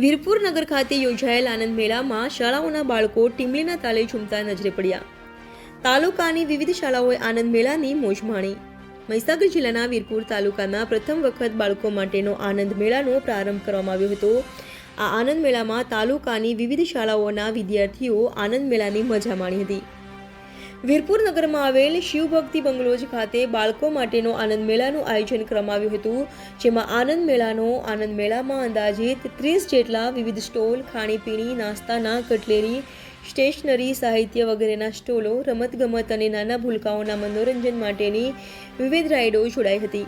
વીરપુર નગર ખાતે યોજાયેલ આનંદ મેળામાં શાળાઓના બાળકો ટીમલીના તાલે ઝૂમતા નજરે પડ્યા. તાલુકાની વિવિધ શાળાઓએ આનંદ મેળાની મોજ માણી. મહીસાગર જિલ્લાના વીરપુર તાલુકાના પ્રથમ વખત બાળકો માટેનો આનંદ મેળાનો પ્રારંભ કરવામાં આવ્યો હતો. આ આનંદ મેળામાં તાલુકાની વિવિધ શાળાઓના વિદ્યાર્થીઓ આનંદ મેળાની મજા માણી હતી. વીરપુર નગરમાં આવેલ શિવભક્તિ બંગલોજ ખાતે બાળકો માટેનો આનંદ મેળાનું આયોજન કરવામાં આવ્યું હતું, જેમાં આનંદ મેળાનો આનંદ મેળામાં અંદાજિત ત્રીસ જેટલા વિવિધ સ્ટોલ, ખાણીપીણી, નાસ્તાના કટલેરી, સ્ટેશનરી, સાહિત્ય વગેરેના સ્ટોલો, રમતગમત અને નાના ભૂલકાઓના મનોરંજન માટેની વિવિધ રાઇડો જોડાઈ હતી.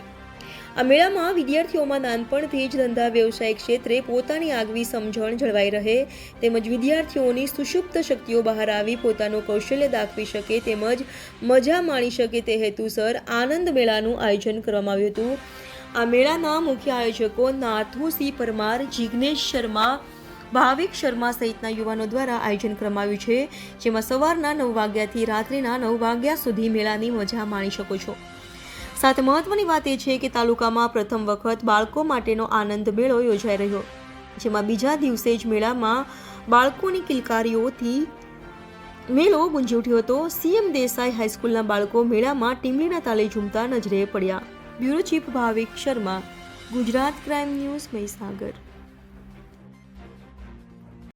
આ મેળામાં વિદ્યાર્થીઓમાં નાનપણથી જ ધંધા વ્યવસાય ક્ષેત્રે પોતાની આગવી સમજણ જળવાઈ રહે તેમજ વિદ્યાર્થીઓની સુષુપ્ત શક્તિઓ બહાર આવી પોતાનું કૌશલ્ય દાખવી શકે તેમજ મજા માણી શકે તે હેતુસર આનંદ મેળાનું આયોજન કરવામાં આવ્યું હતું. આ મેળાના મુખ્ય આયોજકો નાથુસિંહ પરમાર, જિગ્નેશ શર્મા, ભાવિક શર્મા સહિતના યુવાનો દ્વારા આયોજન કરવામાં આવ્યું છે. જેમાં સવારના નવ વાગ્યાથી રાત્રિના નવ વાગ્યા સુધી મેળાની મજા માણી શકો છો. સાથે મહત્વની વાત એ છે કે તાલુકામાં પ્રથમ વખત બાળકો માટેનો આનંદ મેળો યોજાઈ રહ્યો. જેમાં બીજા દિવસે જ મેળામાં બાળકોની કિલકારીઓથી મેળો ગુંજી ઉઠ્યો હતો. સીએમ દેસાઈ હાઈસ્કૂલના બાળકો મેળામાં ટીમલીના તાલે ઝૂમતા નજરે પડ્યા. Bureau chief Bhavik Sharma, Gujarat crime news Mahisagar.